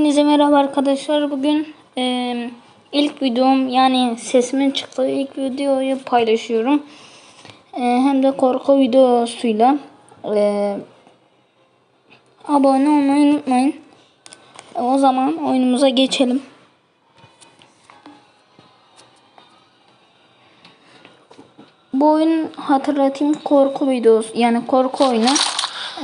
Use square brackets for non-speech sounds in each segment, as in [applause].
Hepinize merhaba arkadaşlar. Bugün eee, ilk videom yani sesimin çıktığı ilk videoyu paylaşıyorum. Eee, hem de korku videosuyla. Eee, abone olmayı unutmayın. E, o zaman oyunumuza geçelim. Bu oyun hatırlatayım korku videosu yani korku oyunu.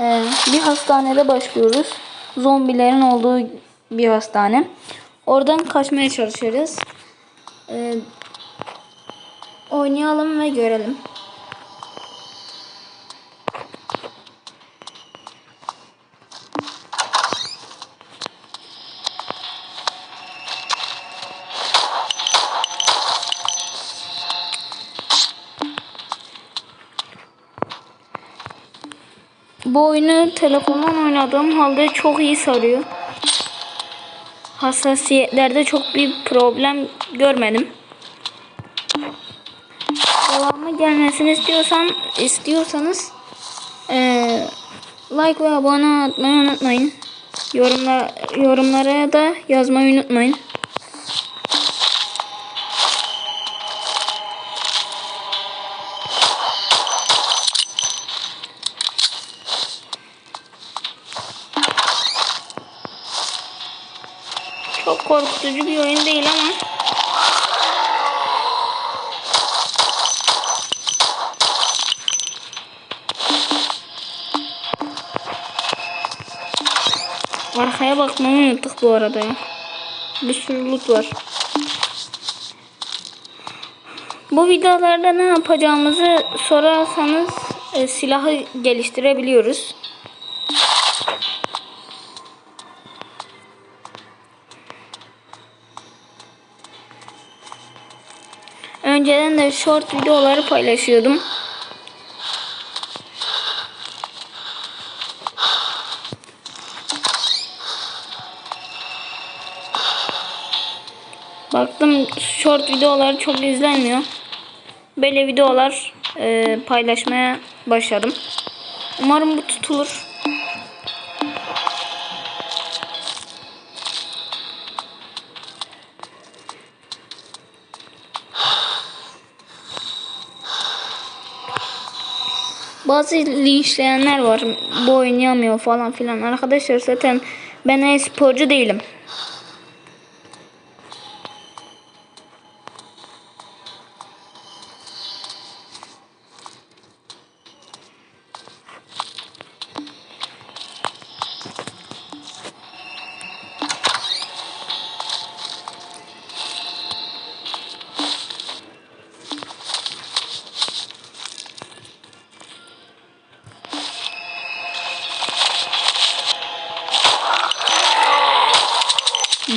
Ee, bir hastanede başlıyoruz. Zombilerin olduğu bir hastane. Oradan kaçmaya çalışıyoruz. Ee, oynayalım ve görelim. Bu oyunu telefondan oynadığım halde çok iyi sarıyor. Hassasiyetlerde çok bir problem görmedim. Devamı gelmesini istiyorsan istiyorsanız eee, like ve abone atmayı unutmayın. Yorumlar yorumlara da yazmayı unutmayın. Çok korkutucu bir oyun değil ama Arkaya bakmayı unuttuk bu arada ya. Bir sürü loot var. Bu videolarda ne yapacağımızı sorarsanız e, silahı geliştirebiliyoruz. Önceden de short videoları paylaşıyordum. Baktım short videoları çok izlenmiyor. Böyle videolar e, paylaşmaya başladım. Umarım bu tutulur. Bazı linçleyenler var. Bu oynayamıyor falan filan. Arkadaşlar zaten ben e-sporcu değilim.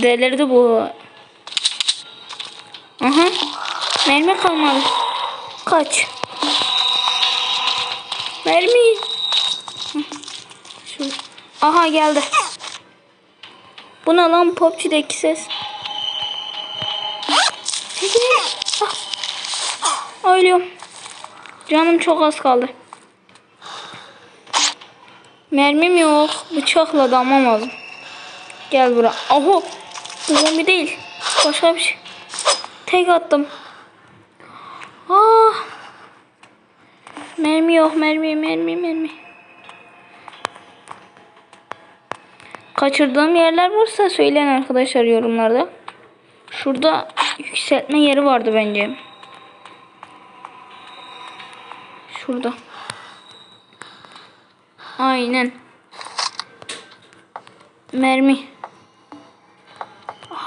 Delirdi bu. Aha. Mermi kalmadı. Kaç. Mermi. Şu. Aha geldi. Bu ne lan PUBG'deki ses? Ah. Ölüyorum. Canım çok az kaldı. Mermim yok. Bıçakla dalmam lazım. Gel buraya. Aho. Zombi değil. Başka bir şey. Tek attım. Ah. Mermi yok. Mermi, mermi, mermi. Kaçırdığım yerler varsa söyleyin arkadaşlar yorumlarda. Şurada yükseltme yeri vardı bence. Şurada. Aynen. Mermi.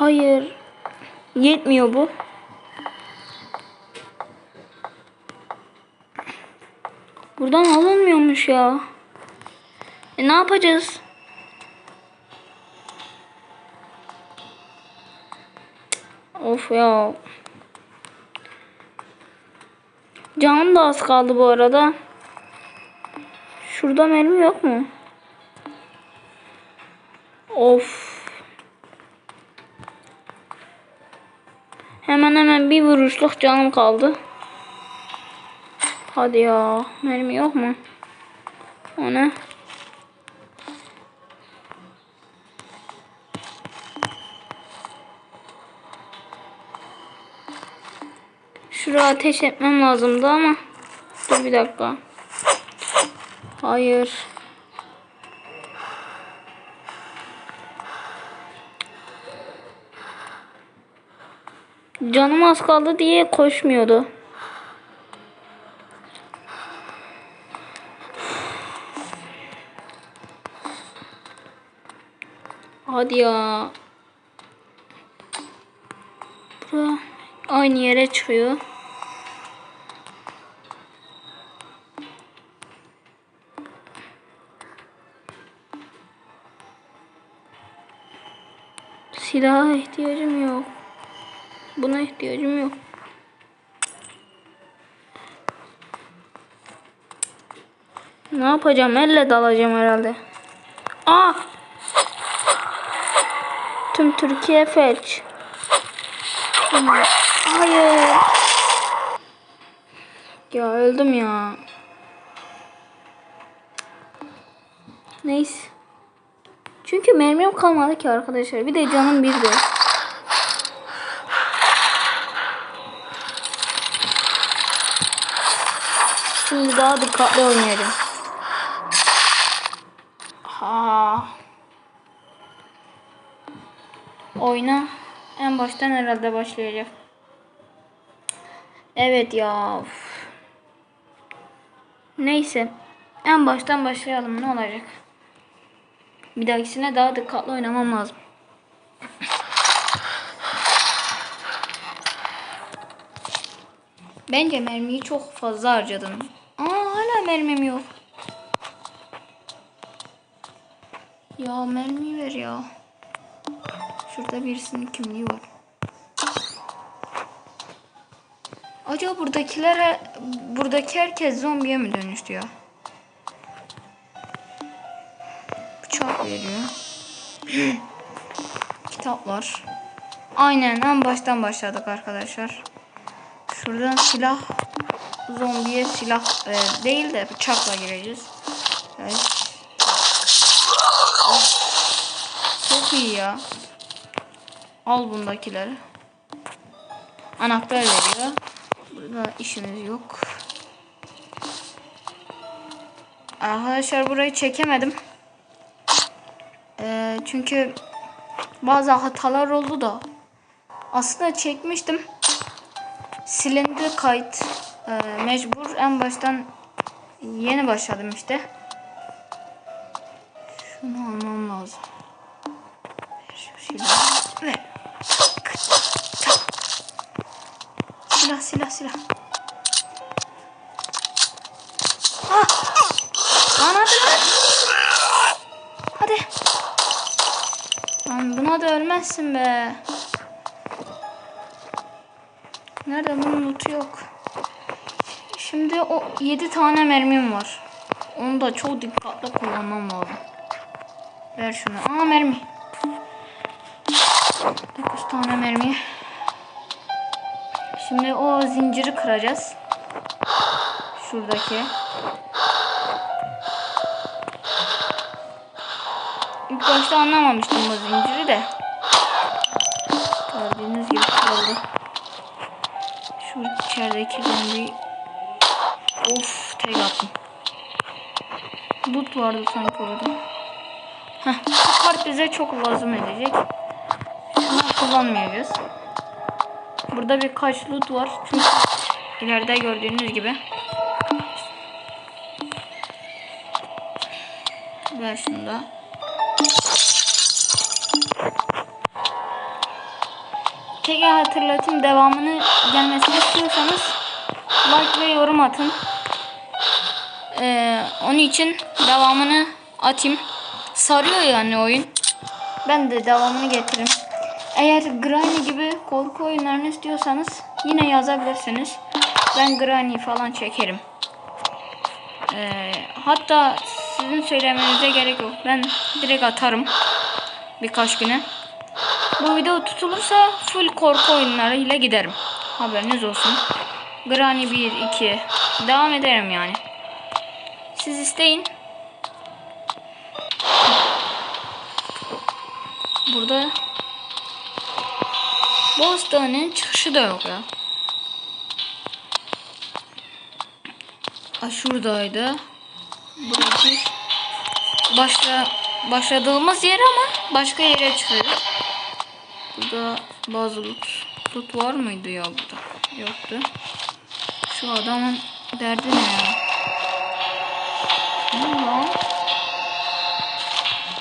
Hayır. Yetmiyor bu. Buradan alınmıyormuş ya. E ne yapacağız? Of ya. Canım da az kaldı bu arada. Şurada mermi yok mu? Of. Hemen hemen bir vuruşluk canım kaldı. Hadi ya. Mermi yok mu? O ne? Şuraya ateş etmem lazımdı ama. Dur bir dakika. Hayır. Canım az kaldı diye koşmuyordu. Hadi ya. Bura aynı yere çıkıyor. Silaha ihtiyacım yok. Buna ihtiyacım yok. Ne yapacağım? Elle dalacağım herhalde. Ah! Tüm Türkiye felç. Hayır. Ya öldüm ya. Neyse. Çünkü mermim kalmadı ki arkadaşlar. Bir de canım bir de. Şimdi daha dikkatli oynayacağım. Ha. Oyna en baştan herhalde başlayacak. Evet ya. Uf. Neyse. En baştan başlayalım ne olacak. Bir dahakisine daha dikkatli oynamam lazım. Bence mermiyi çok fazla harcadım. Mermim yok. Ya mermi ver ya. Şurada birisinin kimliği var. Acaba buradakilere buradaki herkes zombiye mi dönüştü ya? Bıçak veriyor. [gasps] Kitaplar. Aynen en baştan başladık arkadaşlar. Şuradan silah zombiye silah e, değil de bıçakla gireceğiz. Evet. Çok iyi ya. Al bundakileri. Anahtar veriyor. Burada işimiz yok. Arkadaşlar burayı çekemedim. Ee, çünkü bazı hatalar oldu da. Aslında çekmiştim. Silindi kayıt. Ee, mecbur en baştan yeni başladım işte. Şunu almam lazım. Silah silah silah. Ah! Lan hadi lan. Hadi. Lan buna da ölmezsin be. Nerede bunun lootu yok. Şimdi o 7 tane mermim var. Onu da çok dikkatli kullanmam lazım. Ver şunu. Aa mermi. 9 tane mermi. Şimdi o zinciri kıracağız. Şuradaki. İlk başta anlamamıştım bu zinciri de. Gördüğünüz gibi kırıldı. Şu içerideki zombi. Of tek attım. Loot vardı sanki orada. Heh, bu kart bize çok lazım edecek. Şunu kullanmayacağız. Burada birkaç loot var. Çünkü ileride gördüğünüz gibi. Ver şunu da. Tekrar hatırlatayım devamını gelmesini istiyorsanız like ve yorum atın. Ee, onun için devamını atayım. Sarıyor yani oyun. Ben de devamını getiririm. Eğer Granny gibi korku oyunlarını istiyorsanız yine yazabilirsiniz. Ben Granny falan çekerim. Ee, hatta sizin söylemenize gerek yok. Ben direkt atarım. Birkaç güne. Bu video tutulursa full korku oyunları ile giderim. Haberiniz olsun. Granny 1, 2 devam ederim yani. Siz isteyin. Burada bu hastanenin çıkışı da yok ya. Aa, şuradaydı. Burası başla başladığımız yer ama başka yere çıkıyoruz. Burada bazı loot, loot var mıydı ya burada? Yoktu. Şu adamın derdi ne ya?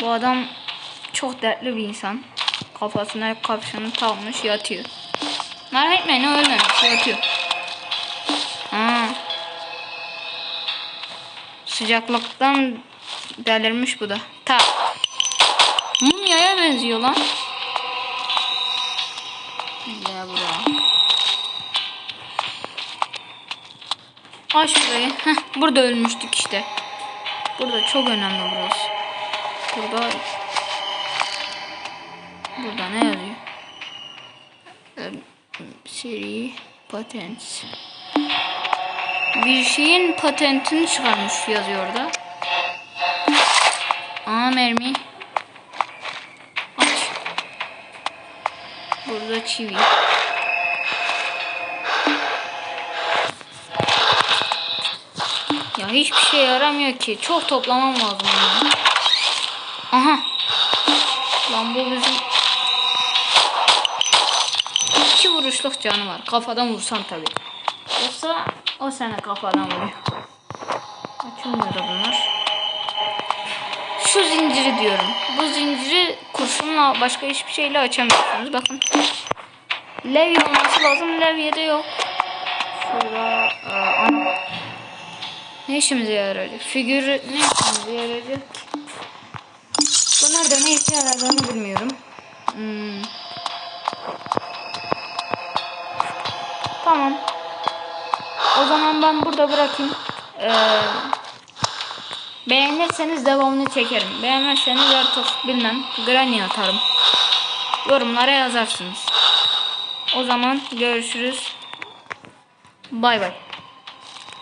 Bu adam çok dertli bir insan. Kafasına kapşonu takmış yatıyor. Merak etmeyin ölmemiş yatıyor. Ha. Sıcaklıktan delirmiş bu da. Ta. Mumyaya benziyor lan. Gel buraya. Aç şurayı. Heh, burada ölmüştük işte. Burada çok önemli burası. Burada Burada ne yazıyor? Seri patent. Bir şeyin patentini çıkarmış yazıyor orada. Aa mermi. Aç. Burada çivi. Hiçbir şey yaramıyor ki. Çok toplamam lazım bunu. Aha. Lan bu bizim iki vuruşluk canı var. Kafadan vursan tabi. Yoksa o sana kafadan vuruyor. Açılmıyor da bunlar. Şu zinciri diyorum. Bu zinciri kurşunla başka hiçbir şeyle açamıyorsunuz. Bakın. Levye olması lazım. Levye de yok. Şurada. Ne işimize yarayacak? Figür ne işimize yarayacak? Bunlar da ne işe yaradığını bilmiyorum. Hmm. Tamam. O zaman ben burada bırakayım. Ee, beğenirseniz devamını çekerim. Beğenmezseniz artık bilmem. Granny atarım. Yorumlara yazarsınız. O zaman görüşürüz. Bay bay.